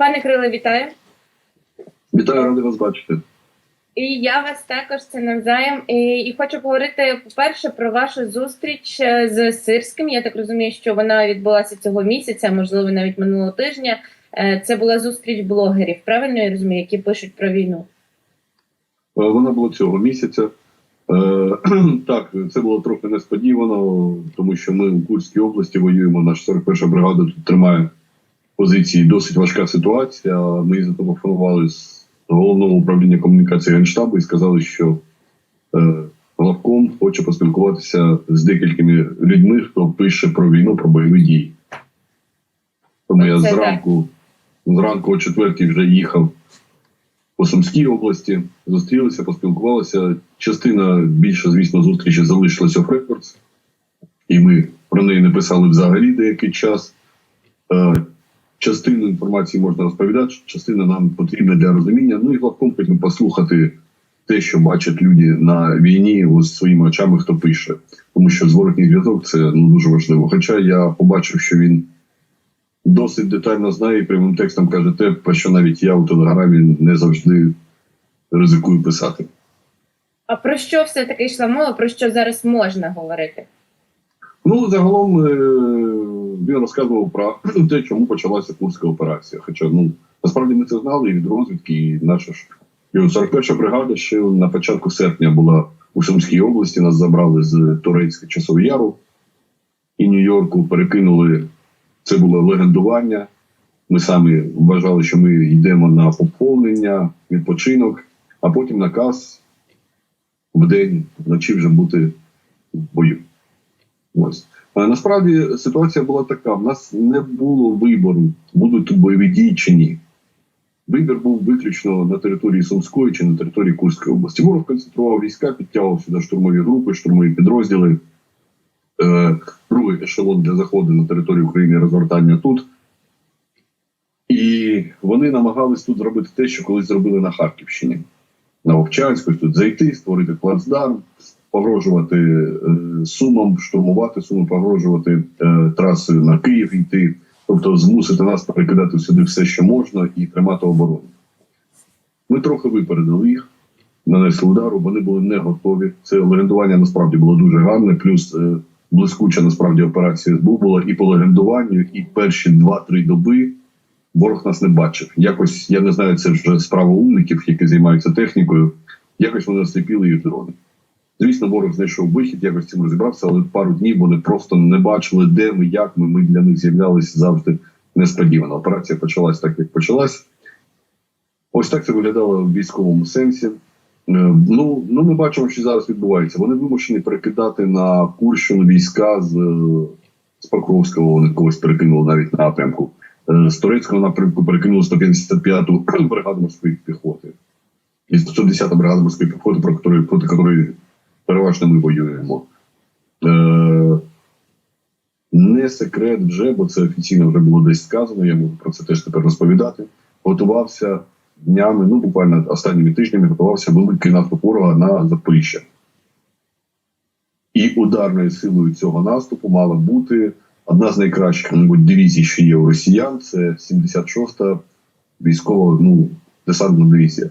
Пане Криле, вітаю. Вітаю, радий вас бачити. І я вас також це навзаєм. І, і хочу поговорити по-перше про вашу зустріч е, з Сирським. Я так розумію, що вона відбулася цього місяця, можливо, навіть минулого тижня. Е, Це була зустріч блогерів, правильно я розумію, які пишуть про війну. Е, Вона була цього місяця. Так, це було трохи несподівано, тому що ми у Курській області воюємо. Наша 41 бригада тут тримає позиції. Досить важка ситуація. Ми зателефонували з головного управління комунікації Генштабу і сказали, що е, главком хоче поспілкуватися з декількома людьми, хто пише про війну, про бойові дії. Тому я зранку, зранку о четвертій вже їхав по Сумській області, зустрілися, поспілкувалися. Частина більше, звісно, зустрічі залишилася в Рекордс, і ми про неї не писали взагалі деякий час. Частину інформації можна розповідати, частина нам потрібна для розуміння. Ну і главком хотів послухати те, що бачать люди на війні ось своїми очами, хто пише. Тому що зворотній зв'язок це ну, дуже важливо. Хоча я побачив, що він досить детально знає і прямим текстом каже те, про що навіть я у телеграмі не завжди ризикую писати. А про що все таки йшла мова? Про що зараз можна говорити? Ну, загалом е, він розказував про те, чому почалася курська операція. Хоча ну насправді ми це знали і від розвідки, і наша ж і от 41 бригада ще на початку серпня була у Сумській області. Нас забрали з Турецька Часового Яру і Нью-Йорку. Перекинули це було легендування. Ми самі вважали, що ми йдемо на поповнення, відпочинок, а потім наказ в день вночі вже бути в бою. Ось. А насправді ситуація була така: в нас не було вибору, будуть бойові дії чи ні. Вибір був виключно на території Сумської чи на території Курської області. Ворог концентрував війська, підтягував сюди штурмові групи, штурмові підрозділи. Е, другий ешелон для заходу на територію України розгортання тут. І вони намагались тут зробити те, що колись зробили на Харківщині, на Вовчанську, тут зайти, створити плацдарм, погрожувати е, сумам, штурмувати суми, погрожувати е, траси на Київ йти, тобто змусити нас перекидати сюди все, що можна, і тримати оборону. Ми трохи випередили їх, нанесли удару, вони були не готові. Це легендування насправді було дуже гарне, плюс е, блискуча насправді операція СБУ була і по легендуванню, і перші 2-3 доби ворог нас не бачив. Якось я не знаю, це вже справа умників, які займаються технікою. Якось вони осліпіли їх дрони. Звісно, ворог знайшов вихід, якось цим розібрався, але пару днів вони просто не бачили, де ми, як ми. Ми для них з'являлися завжди несподівано. Операція почалась так, як почалась. Ось так це виглядало в військовому сенсі. Е, Ну, ну ми бачимо, що зараз відбувається. Вони вимушені перекидати на Курщину війська з, е, з Покровського, вони когось перекинули навіть напрямку. Е, З турецького напрямку перекинули 155-ту бригаду морської піхоти. І 110-та бригада морської піхоти, про проти якої переважно ми воюємо. Е, не секрет вже, бо це офіційно вже було десь сказано, я можу про це теж тепер розповідати. Готувався днями, ну буквально останніми тижнями готувався великий наступ ворога на Запоріжжя. І ударною силою цього наступу мала бути одна з найкращих, мабуть, дивізій, що є у росіян. Це 76-та військова ну, десантна дивізія.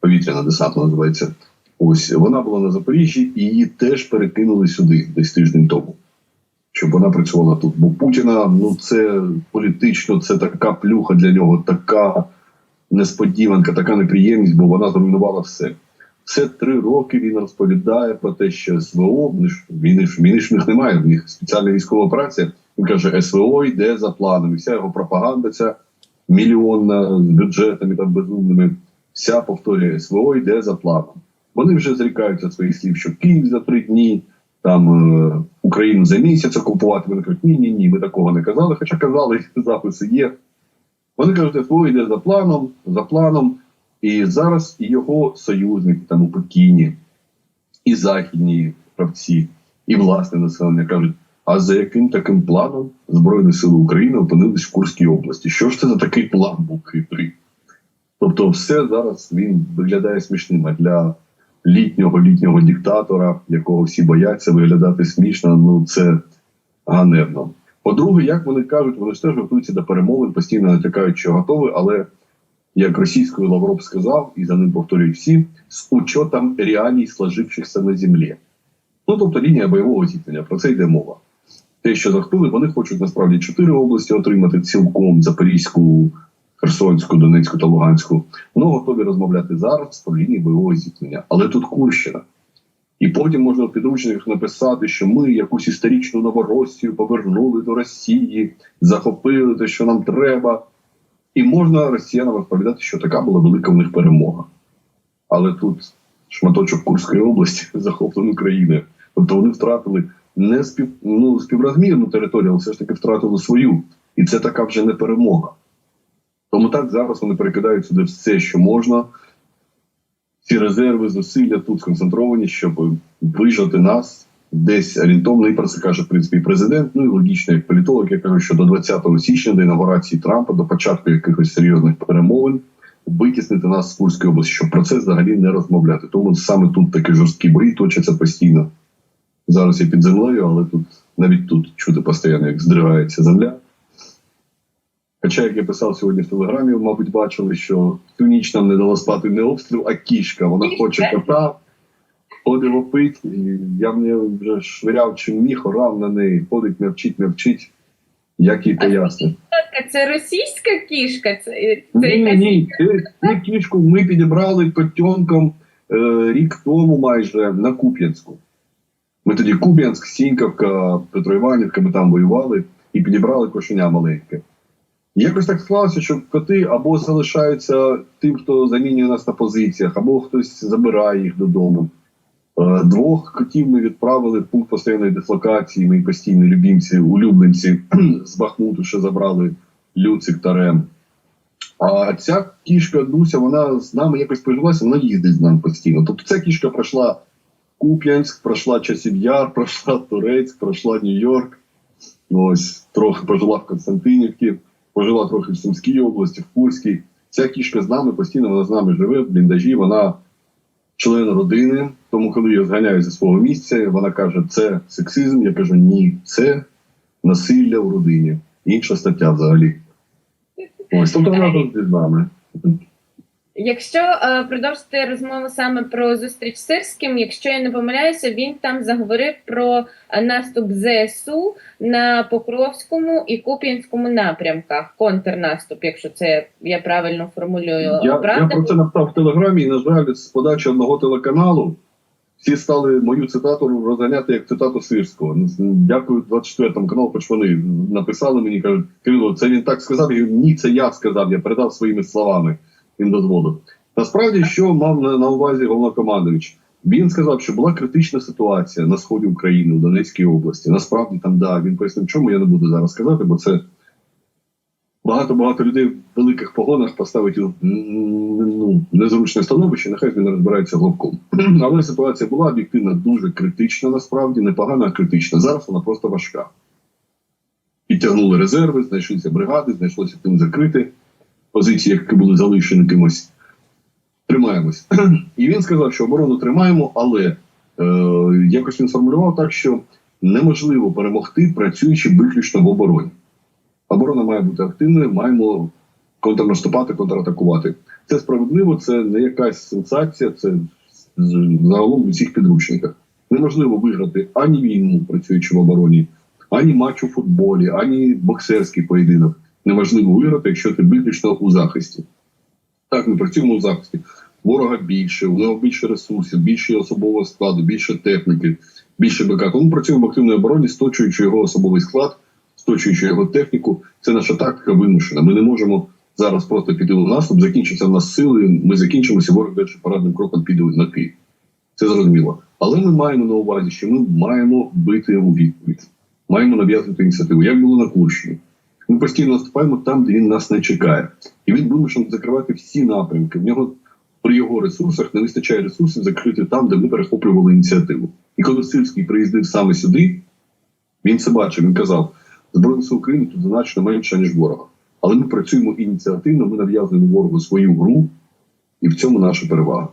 Повітряна десантна називається. Ось вона була на Запоріжжі, і її теж перекинули сюди десь тиждень тому, щоб вона працювала тут. Бо Путіна, ну це політично, це така плюха для нього, така несподіванка, така неприємність, бо вона зруйнувала все. Все три роки він розповідає про те, що СВО війни ж в них немає. В них спеціальна військова операція. Він каже, СВО йде за планом. І вся його пропаганда, ця мільйонна з бюджетами там безумними, вся повторює СВО йде за планом. Вони вже зрікаються своїх слів, що Київ за три дні, там е, Україну за місяць окупувати. Вони кажуть, ні, ні, ні, ми такого не казали. Хоча казали, записи є. Вони кажуть, СВО йде за планом, за планом. І зараз і його союзники там у Пекіні, і західні гравці, і власне населення кажуть: а за яким таким планом Збройні Сили України опинились в Курській області? Що ж це за такий план був хитрий? Тобто, все зараз він виглядає смішним а для літнього літнього диктатора, якого всі бояться виглядати смішно. Ну це ганебно. По-друге, як вони кажуть, вони ж теж готуються до перемовин, постійно натякають, що готові, але як російською Лавров сказав, і за ним повторюють всі, з учетом реалій, сложившихся на землі. Ну тобто лінія бойового зіткнення, про це йде мова. Те, що захопили, вони хочуть насправді чотири області отримати цілком Запорізьку, Херсонську, Донецьку та Луганську. Вони готові розмовляти зараз про лінії бойового зіткнення. Але тут Курщина. І потім можна в підручниках написати, що ми якусь історичну Новоросію повернули до Росії, захопили те, що нам треба. І можна росіянам розповідати, що така була велика в них перемога. Але тут шматочок Курської області захоплений Україною. Тобто вони втратили не спів, ну, співрозмірну територію, але все ж таки втратили свою. І це така вже не перемога. Тому так зараз вони перекидають сюди все, що можна. Ці резерви, зусилля тут сконцентровані, щоб вижати нас десь орієнтовно. І про це каже в принципі президент. Ну і логічно, як політолог, я кажу, що до 20 січня, до інаугурації Трампа, до початку якихось серйозних перемовин, витіснити нас з Курської області, щоб про це взагалі не розмовляти. Тому саме тут такі жорсткі бої точаться постійно. Зараз я під землею, але тут навіть тут чути постійно, як здригається земля. Хоча, як я писав сьогодні в телеграмі, мабуть, бачили, що цю ніч нам не дала спати не обстріл, а кішка. Вона хоче кота, ходить вопить. І я мені вже швиряв чим міг, орав на неї, ходить, м'явчить, м'явчить. Як їй пояснити? Це російська кішка? Це, це Ні, ні, цю- кішку ми підібрали котенком е, рік тому майже на Куп'янську. Ми тоді Куп'янськ, Сіньківка, Петроіванівка, ми там воювали і підібрали кошеня маленьке. Якось так склалося, що коти або залишаються тим, хто замінює нас на позиціях, або хтось забирає їх додому. Е, Двох котів ми відправили в пункт постійної дислокації. Мої постійні любімці, улюбленці з Бахмуту, що забрали Люцик та Рем. А ця кішка Дуся, вона з нами якось пожилася, вона їздить з нами постійно. Тобто ця кішка пройшла Куп'янськ, пройшла Часів Яр, пройшла Турецьк, пройшла Нью-Йорк. Ось трохи пожила в Константинівці, пожила трохи в Сумській області, в Курській. Ця кішка з нами постійно вона з нами живе в бліндажі. Вона член родини. Тому, коли я зганяю зі свого місця, вона каже: це сексизм. Я кажу, ні, це насилля в родині. Інша стаття взагалі. Ось тобто вона тут з нами. Якщо е, продовжити розмову саме про зустріч з Сирським, якщо я не помиляюся, він там заговорив про е, наступ ЗСУ на Покровському і Куп'янському напрямках, контрнаступ, якщо це я правильно формулюю. Я, я про це написав в телеграмі, і на жаль, з подачі одного телеканалу всі стали мою цитату розганяти як цитату Сирського. Дякую 24 каналу, хоч вони написали мені, кажуть, Кирило, це він так сказав. Я говорю, ні, це я сказав, я передав своїми словами. Він дозволив. Насправді, що мав на, увазі головнокомандуючий? Він сказав, що була критична ситуація на сході України у Донецькій області. Насправді там да, він пояснив, чому я не буду зараз сказати, бо це багато-багато людей в великих погонах поставить у ну, незручне становище, нехай він розбирається глобком. Але ситуація була об'єктивно дуже критична, насправді, непогана, а критична. Зараз вона просто важка. Підтягнули резерви, знайшлися бригади, знайшлося тим закрити позиції, які були залишені кимось. Тримаємось. І він сказав, що оборону тримаємо, але е, якось він сформулював так, що неможливо перемогти, працюючи виключно в обороні. Оборона має бути активною, маємо контрнаступати, контратакувати. Це справедливо, це не якась сенсація, це загалом в усіх підручниках. Неможливо виграти ані війну, працюючи в обороні, ані матч у футболі, ані боксерський поєдинок. Неможливо виграти, якщо ти виключно у захисті. Так, ми працюємо у захисті. Ворога більше, у нього більше ресурсів, більше особового складу, більше техніки, більше БК. Тому працюємо в активній обороні, сточуючи його особовий склад, сточуючи його техніку. Це наша тактика вимушена. Ми не можемо зараз просто піти у наступ, закінчаться в нас сили. Ми закінчимося, ворог далі парадним кроком піде на Київ. Це зрозуміло. Але ми маємо на увазі, що ми маємо бити у відповідь, маємо нав'язувати ініціативу, як було на Курщині. Ми постійно наступаємо там, де він нас не чекає. І він вимушений закривати всі напрямки. В нього при його ресурсах не вистачає ресурсів закрити там, де ми перехоплювали ініціативу. І коли Сирський приїздив саме сюди, він це бачив. Він казав: Збройні сили України тут значно менше, ніж ворога. Але ми працюємо ініціативно, ми нав'язуємо ворогу свою гру, і в цьому наша перевага.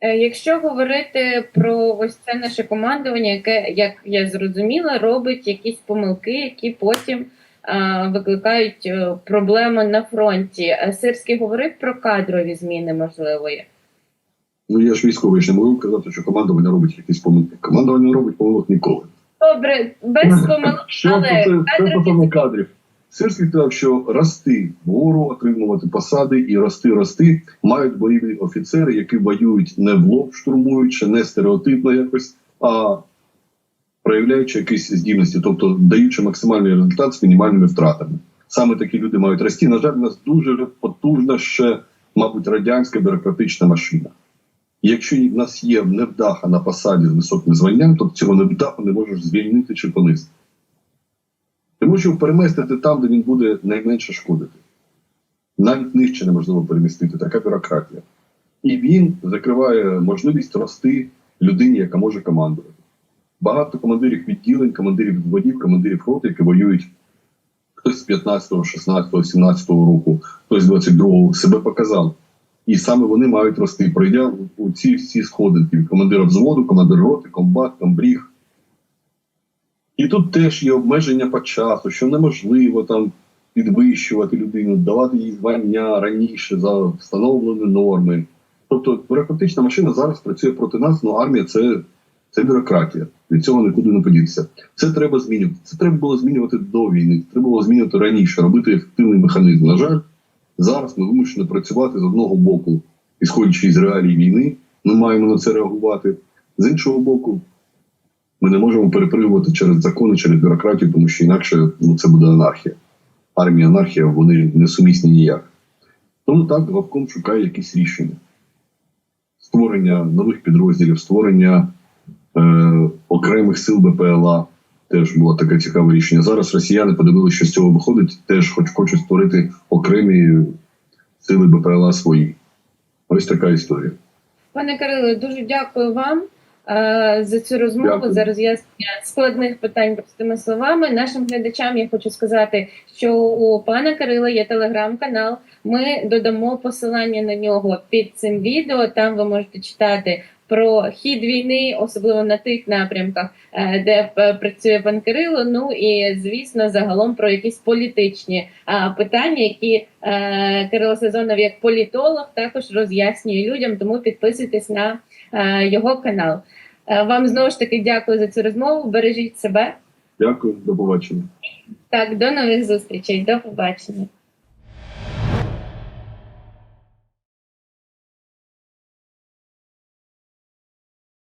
Е, Якщо говорити про ось це наше командування, яке, як я зрозуміла, робить якісь помилки, які потім а, викликають е, проблеми на фронті. Е, Сирський говорив про кадрові зміни, можливо. Ну я ж військовий, ж не можу казати, що командування робить якісь помилки. Командування не робить помилок ніколи. Добре, без помилок, але це, кадрові кадрів? Сирський сказав, що рости вгору, отримувати посади і рости, рости мають бойові офіцери, які воюють не в лоб, штурмуючи, не стереотипно якось, а проявляючи якісь здібності, тобто даючи максимальний результат з мінімальними втратами. Саме такі люди мають рости. На жаль, у нас дуже потужна ще, мабуть, радянська бюрократична машина. Якщо в нас є невдаха на посаді з високим званням, то цього невдаху не можеш звільнити чи понизити. Тому що переместити там, де він буде найменше шкодити. Навіть нижче неможливо перемістити, така бюрократія. І він закриває можливість рости людині, яка може командувати. Багато командирів відділень, командирів взводів, командирів рот, які воюють хтось з 15, 16, 17 року, хтось з 22-го, себе показав. І саме вони мають рости, пройдя у ці всі сходинки командира взводу, командир роти, комбат, комбріг. І тут теж є обмеження по часу, що неможливо там підвищувати людину, давати їй звання раніше за встановлені норми. Тобто бюрократична машина зараз працює проти нас, але армія це, це бюрократія. Від цього нікуди не подітися. Це треба змінювати. Це треба було змінювати до війни. Треба було змінювати раніше, робити ефективний механізм. На жаль, зараз ми вимушені працювати з одного боку, ісходячи із реалій війни, ми маємо на це реагувати. З іншого боку, ми не можемо перепригувати через закони, через бюрократію, тому що інакше ну, це буде анархія. Армія, анархія, вони не сумісні ніяк. Тому так, Главком шукає якісь рішення. Створення нових підрозділів, створення е, окремих сил БПЛА теж було таке цікаве рішення. Зараз росіяни подивилися, що з цього виходить, теж хоч хочуть створити окремі сили БПЛА свої. Ось така історія. Пане Кириле, дуже дякую вам за цю розмову, Дякую. за роз'яснення складних питань простими словами. Нашим глядачам я хочу сказати, що у пана Кирила є телеграм-канал. Ми додамо посилання на нього під цим відео. Там ви можете читати про хід війни, особливо на тих напрямках, е, де е, працює пан Кирило. Ну і звісно, загалом про якісь політичні е, питання, які е, Кирило Сезонов як політолог також роз'яснює людям. Тому підписуйтесь на е, його канал. Е, Вам знову ж таки дякую за цю розмову. Бережіть себе. Дякую, до побачення. Так, до нових зустрічей. До побачення.